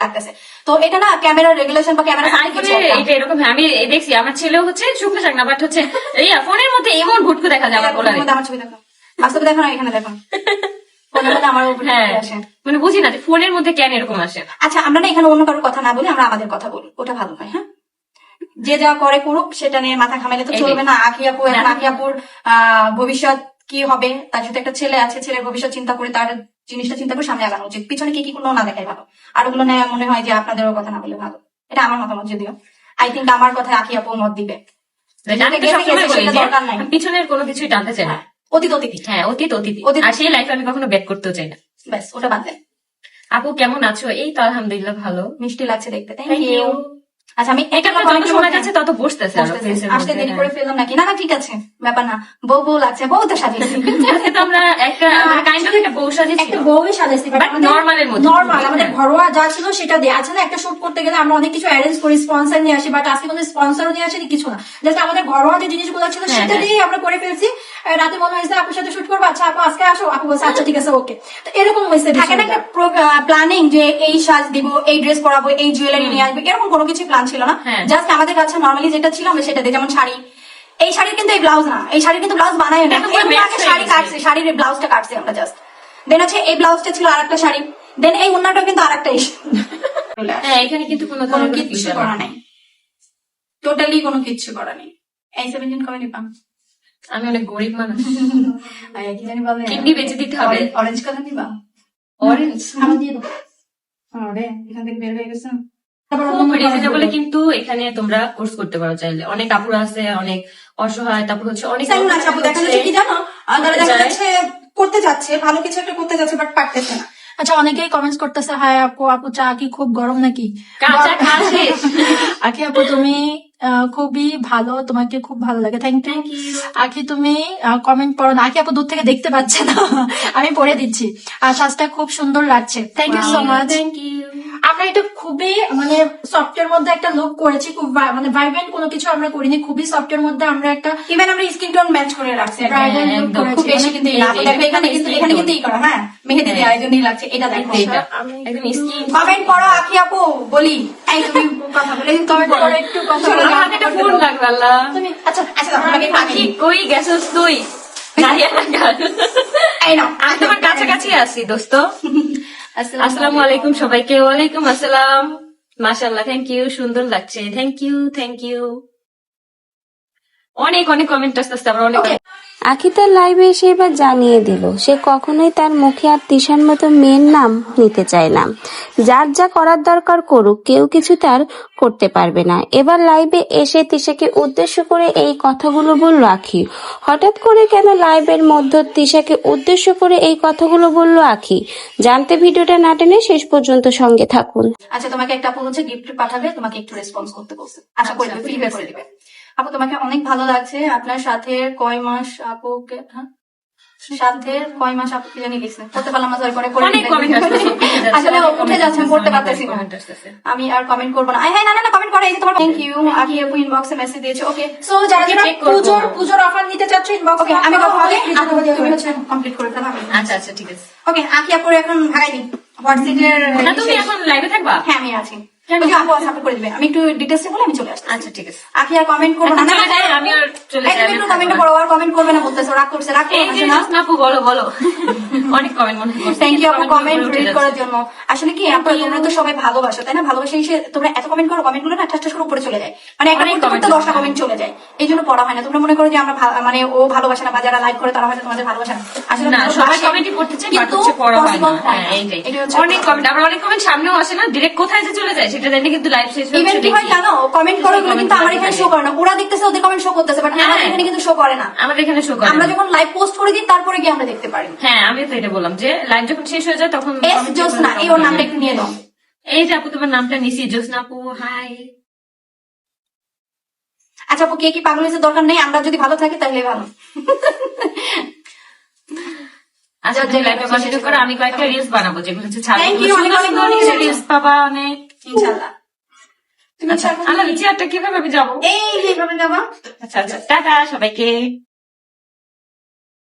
কাটতেছে তো এটা না ক্যামেরা রেগুলেশন বা ক্যামেরা এটা এরকম হ্যাঁ, আমি দেখছি আমার ছেলেও হচ্ছে শুকনো শাক না বাট হচ্ছে ইয়া ফোনের মধ্যে এমন ভুটকু দেখা যায় আমার পোলারে আমার ছবি দেখো। বাস্তবে দেখো না এখানে দেখো। হ্যাঁ মানে বুঝি না যে ফোনের মধ্যে কেন এরকম আসে। আচ্ছা আমরা না এখানে অন্য কারোর কথা না বলি আমরা আমাদের কথা বলি। ওটা ভালো হয় হ্যাঁ? যে যা করে করুক সেটা নিয়ে মাথা ঘামাইলে তো চলবে না। আপু এখন। আপুর আহ, ভবিষ্যৎ কি হবে? তার যদি একটা ছেলে আছে ছেলের ভবিষ্যৎ চিন্তা করে তার জিনিসটা চিন্তা করে সামনে আগানো উচিত। পিছনে কি কি কোনো না দেখাই ভালো। আর ওগুলো নিয়ে মনে হয় যে আপনাদেরও কথা না বলে ভালো। এটা আমার মতামত যদিও। আই থিঙ্ক আমার কথায় আখি আপু মত দিবে। পিছনের কোনো কিছুই টানতে চাই না। অতীত অতীত। হ্যাঁ অতীত অতীত। আর সেই লাইফে আমি কখনো ব্যাক করতেও চাই না। ব্যাস ওটা বাদ দেন। আপু কেমন আছো? এই তো আলহামদুলিল্লাহ ভালো। মিষ্টি লাগছে দেখতে। থ্যাংক ইউ আচ্ছা আমি এটা যত comment যাচ্ছে তত বসতেছে আরও বসতেছে। face এর আসতে দেরি হ্যাঁ। করে ফেললাম নাকি না না ঠিক আছে ব্যাপার না বউ বউ লাগছে বউ তো সাজিয়েছি তো আমরা একটা কাইন্ড অফ একটা বউ সাজিয়েছি একটা বউই সাজাইছি But normal মধ্যে। নর্মাল আমাদের ঘরোয়া যা ছিল সেটা দিয়ে আছে না একটা শুট করতে গেলে আমরা অনেক কিছু অ্যারেঞ্জ করি স্পন্সর নিয়ে আসি বাট আজকে কোনো স্পন্সরও নিয়ে আসেনি কিছু না জাস্ট আমাদের ঘরোয়া যে জিনিসগুলো ছিল হ্যাঁ, সেটা হ্যাঁ। দিয়ে আমরা করে ফেলছি রাতে মনে হয়েছে আপুর সাথে শুট করব। আচ্ছা আপু আজকে আসো। আপু বলছে আচ্ছা ঠিক আছে ওকে। তো এরকম হয়েছে থাকে না একটা প্ল্যানিং যে এই সাজ দিব এই ড্রেস পরাবো এই জুয়েলারি নিয়ে আসব এরকম কোনো কিছু প্ল্যান ছিল না। হ্যাঁ। জাস্ট আমাদের কাছে নর্মালি যেটা ছিল আমরা সেটা দিই যেমন শাড়ি। এই শাড়ির কিন্তু এই ব্লাউজ না। এই শাড়ির কিন্তু ব্লাউজ বানায় না। হয়ে শাড়ি কাটছে শাড়ির ব্লাউজটা কাটছি আমরা জাস্ট দেন হচ্ছে এই ব্লাউজটা ছিল আর একটা শাড়ি। দেন এই উন্নাটাও কিন্তু আর একটা হ্যাঁ এখানে কিন্তু কোনো কোনো filter করা নেই। টোটালি কোনো কিচ্ছু করা নেই। এই সেভেন্টিন কবে নিপাম আমি অনেক গরিব মানুষ। কি জানি বলে কিডনি বেঁচে দিতে হবে। অরেঞ্জ কালার নিবা? অরেঞ্জ আমার দিয়ে দাও। আরে এখান থেকে বের হয়ে গেছে। রিজনেবলে কিন্তু এখানে তোমরা কোর্স করতে পারো চাইলে। অনেক আপুরা আছে অনেক অসহায় তারপর হচ্ছে অনেক আপু দেখা যাচ্ছে কি জানো? তারা দেখা যাচ্ছে করতে যাচ্ছে ভালো কিছু একটা করতে যাচ্ছে বাট পারতেছে না। আচ্ছা অনেকেই কমেন্টস করতেছে হাই আপু আপু চা কি খুব গরম নাকি? কাঁচা খাওয়া আখি আপু তুমি খুবই ভালো। তোমাকে খুব ভালো লাগে। থ্যাংক ইউ আখি তুমি কমেন্ট পড়ো না। আখি আপু দূর থেকে দেখতে পাচ্ছে না। আমি পড়ে দিচ্ছি। আর সাজটা খুব সুন্দর লাগছে। Thank you so much thank you এটা খুবই মানে সফটের মধ্যে একটা লুক করেছি খুব মানে ভাইব্রেন্ট কোনো কিছু আমরা করিনি খুবই সফটের মধ্যে আমরা একটা ইভেন আমরা স্কিন টোন ম্যাচ করে রাখছি খুব বেশি কিন্তু আপু এখানে কিন্তু এখানে কিন্তু এই করা হ্যাঁ মেহেদি দেওয়া এই জন্যই লাগছে এটা দেখো। একদম স্কিন কমেন্ট করো আখি আপু বলি। এই তুমি কথা বলে কমেন্ট। একটু কথা বলো। হাতে একটা ফোন লাগবে আল্লাহ। তুমি আচ্ছা আচ্ছা তোমাকে পাখি কই গেছস তুই। এই নাও। আমি তোমার কাছাকাছি আছি দোস্ত। আসসালামু আলাইকুম। সবাইকে। ওয়ালাইকুম আসসালাম। মাশাআল্লাহ থ্যাংক ইউ সুন্দর লাগছে। থ্যাংক ইউ থ্যাংক ইউ অনেক অনেক কমেন্ট আসতেছে আমরা অনেক আখি তার লাইভে এসে এবার জানিয়ে দিল সে কখনোই তার মুখে আর তিশার মতো মেয়ের নাম নিতে চায় না। যার যা করার দরকার করুক কেউ কিছু তার করতে পারবে না। এবার লাইভে এসে তিশাকে উদ্দেশ্য করে এই কথাগুলো বলল আখি। হঠাৎ করে কেন লাইভের মধ্যে তিশাকে উদ্দেশ্য করে এই কথাগুলো বলল আখি? জানতে ভিডিওটা না টেনে শেষ পর্যন্ত সঙ্গে থাকুন। আচ্ছা তোমাকে একটা হচ্ছে গিফট পাঠাবে তোমাকে একটু রেসপন্স করতে বলছে। আশা করি আচ্ছা, ফিডব্যাক করে দিবে। আপু তোমাকে অনেক ভালো লাগছে। আপনার সাথে কয় মাস আপুকে হ্যাঁ? সাথে কয় মাস আপু কি জানি লিখছে। করতে পারলাম না করে করে আসলে উঠে যাচ্ছে আমি পড়তে পারতেছি না। আমি আর কমেন্ট করব না। হ্যাঁ না না না কমেন্ট করে এই যে তোমার থ্যাংক ইউ আগে আপু ইনবক্সে মেসেজ দিয়েছে। ওকে সো যারা যারা। পুজোর পুজোর অফার নিতে চাচ্ছ ইনবক্স ওকে আমি কথা বলি তুমি হচ্ছে কমপ্লিট করে ফেলা আচ্ছা আচ্ছা ঠিক আছে। ওকে আকি এখন হোয়াটসঅ্যাপের না তুমি এখন লাইভে থাকবা? হ্যাঁ আমি আছি। ওকে আপু সাপোর্ট করে দিবে। আমি একটু ডিটেলস বলে আমি চলে আসছি আচ্ছা ঠিক আছে। আকি আর কমেন্ট করব না। এখন না, চলে না, যাই, না, আমি আর চলে যাই, একটু কমেন্ট করো আর কমেন্ট করবে না বলতেছো রাগ করছে রাগ করছে না? আপু বলো বলো। অনেক কমেন্ট মনে করছে থ্যাংক ইউ আপু কমেন্ট রিড করার জন্য। আসলে কি আপু তোমরা তো সবাই ভালোবাসো তাই না? ভালোবাসে এসে তোমরা এত কমেন্ট করো কমেন্টগুলো না ঠাস ঠাস করে উপরে চলে যায়। মানে একটা করতে করতে দশটা কমেন্ট চলে যায়। এই জন্য পড়া হয় না। তোমরা মনে করো যে আমরা মানে ও ভালোবাসে না বা যারা লাইক করে তারা হয়তো তোমাদের ভালোবাসে না। আসলে না সবাই কমেন্টই চায় কিন্তু পড়া হয় না। অনেক কমেন্ট আবার অনেক কমেন্ট সামনেও আসে না ডিরেক্ট কোথায় যে চলে যায় সেটা কিন্তু লাইভ শেষ ইভেন কি হয় জানো? কমেন্ট করো কিন্তু আমার এখানে শো করে না। ওরা দেখতেছে ওদের কমেন্ট শো করতেছে বাট হ্যাঁ। আমাদের এখানে কিন্তু শো করে না। আমাদের এখানে শো করে আমরা যখন লাইভ পোস্ট করে দিই তারপরে গিয়ে আমরা দেখতে পারি। হ্যাঁ আমি তো এটা বললাম যে লাইভ যখন শেষ হয়ে যায় তখন এস comment জোসনা এই ওর নামটা একটু নিয়ে দাও এই যে আপু তোমার নামটা নিছি জোসনা আপু হাই আচ্ছা আপু কে কি পাগল হয়েছে দরকার নেই? আমরা যদি ভালো থাকি তাহলে ভালো। আচ্ছা যার যে জন্য লাইভে কন্টিনিউ করে আমি কয়েকটা রিলস বানাবো যেগুলো হচ্ছে ছাড়বো Thank you, অনেক অনেক অনেক ধন্যবাদ। রিলস পাবা অনেক। তুমি আচ্ছা চেয়ারটা কীভাবে যাব? এই এইভাবে যাব। আচ্ছা আচ্ছা টাটা সবাইকে।